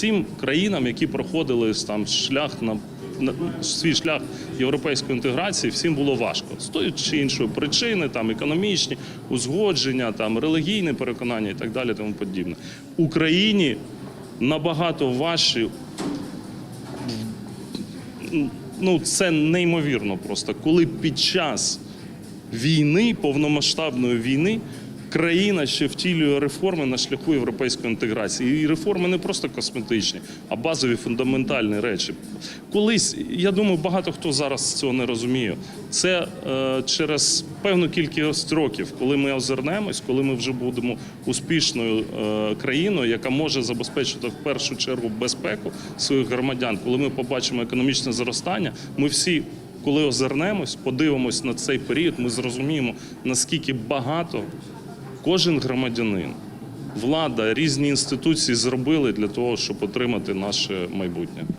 всім країнам, які проходили там шлях на, свій шлях європейської інтеграції, всім було важко з тої чи іншої причини, там економічні узгодження, там релігійне переконання і так далі, тому подібне. Україні набагато важче ну це неймовірно просто, коли під час війни, повномасштабної війни, країна ще втілює реформи на шляху європейської інтеграції. І реформи не просто косметичні, а базові фундаментальні речі. Колись, я думаю, багато хто зараз цього не розуміє. Це е, через певну кількість років, коли ми озирнемось, коли ми вже будемо успішною е, країною, яка може забезпечити в першу чергу безпеку своїх громадян, коли ми побачимо економічне зростання, ми всі. Коли озирнемось, подивимось на цей період, ми зрозуміємо, наскільки багато кожен громадянин, влада, різні інституції зробили для того, щоб отримати наше майбутнє.